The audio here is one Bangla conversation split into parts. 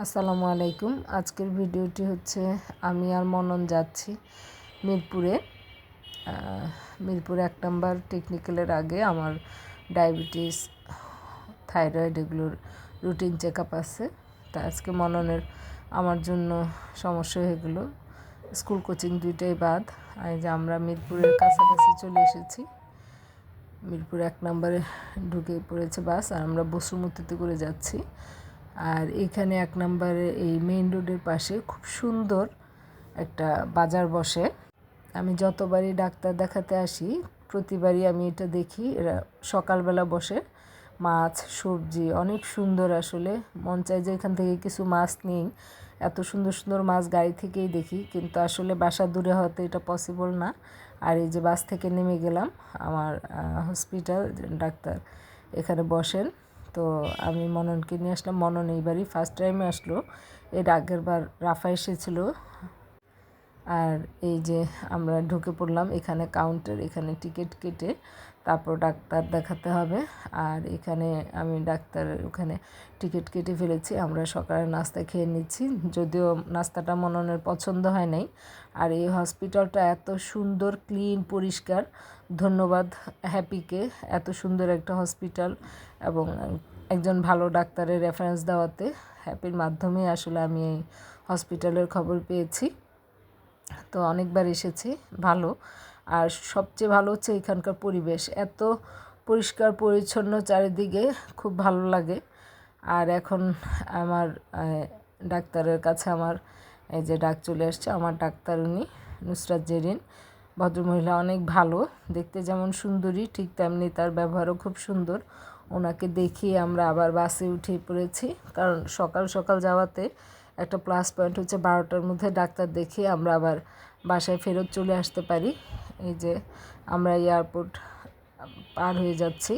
আসসালামু আলাইকুম। আজকের ভিডিওটি হচ্ছে আমি আর মনন যাচ্ছি মিরপুরে। মিরপুর এক নম্বর টেকনিক্যালের আগে আমার ডায়াবেটিস থাইরয়েড এগুলোর রুটিন চেক আপ আছে। তা আজকে মননের আমার জন্য সমস্যা হয়ে গেলো। স্কুল কোচিং দুইটাই বাদ। এই যে আমরা মিরপুরের কাছাকাছি চলে এসেছি। মিরপুর এক নম্বরে ঢুকে পড়েছে বাস আর আমরা বসুমতিতে করে যাচ্ছি। আর এখানে এক নম্বরে এই মেইন রোডের পাশে খুব সুন্দর একটা বাজার বসে। আমি যতবারই ডাক্তার দেখাতে আসি, প্রতিবারই আমি এটা দেখি, এরা সকালবেলা বসে মাছ, সবজি, অনেক সুন্দর আসলে। মন চায় যে এখান থেকে কিছু মাছ নেই। এত সুন্দর সুন্দর মাছ গাড়ি থেকেই দেখি, কিন্তু আসলে বাসা দূরে হতে এটা পসিবল না। আর এই যে বাস থেকে নেমে গেলাম, আমার হসপিটাল ডাক্তার এখানে বসেন। তো আমি মননকে নিয়ে আসলাম। মনন এইবারই ফার্স্ট টাইমে আসলো। এর আগের বার রাফা এসেছিল। আর এই যে আমরা ঢুকে পড়লাম, এখানে কাউন্টার এখানে টিকিট কেটে তারপর ডাক্তার দেখাতে হবে। আর এখানে আমি ডাক্তার ওখানে টিকিট কেটে ফেলেছি। আমরা সকালে নাস্তা খেয়ে নিচ্ছি। যদিও নাস্তাটা মননের পছন্দ হয় নাই। আর এই হসপিটালটা এত সুন্দর ক্লিন পরিষ্কার। ধন্যবাদ হ্যাপিকে। এত সুন্দর একটা হসপিটাল এবং একজন ভালো ডাক্তারের রেফারেন্স দেওয়াতে। হ্যাপির মাধ্যমে আসলে আমি এই হসপিটালের খবর পেয়েছি। তো অনেকবার এসেছি, ভালো। আর সবচেয়ে ভালো হচ্ছে এখানকার পরিবেশ। এত পরিষ্কার, পরিচ্ছন্ন চারিদিকে খুব ভালো লাগে। আর এখন আমার ডাক্তারের কাছে আমার, এই যে ডাক চলে আসছে, আমার ডাক্তার উনি, নুসরাত জেরিন, ভদ্রমহিলা, অনেক ভালো। দেখতে যেমন সুন্দরী, ঠিক তেমনি তার ব্যবহারও খুব সুন্দর। ওনাকে দেখিয়ে আমরা আবার বাসে উঠে পড়েছি। কারণ সকাল সকাল যাওয়াতে একটা প্লাস পয়েন্ট হচ্ছে বারোটার মধ্যে ডাক্তার দেখিয়ে আমরা আবার বাসায় ফেরত চলে আসতে পারি। এই যে আমরা এয়ারপোর্ট পার হয়ে যাচ্ছি।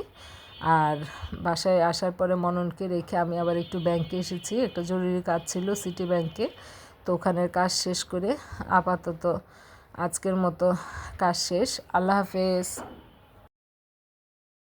আর বাসায় আসার পরে মননকে রেখে আমি আবার একটু ব্যাংকে এসেছি। একটা জরুরি কাজ ছিল সিটি ব্যাংকে তো ওখানের কাজ শেষ করে আপাতত আজকের মতো কাজ শেষ। আল্লাহ হাফেজ।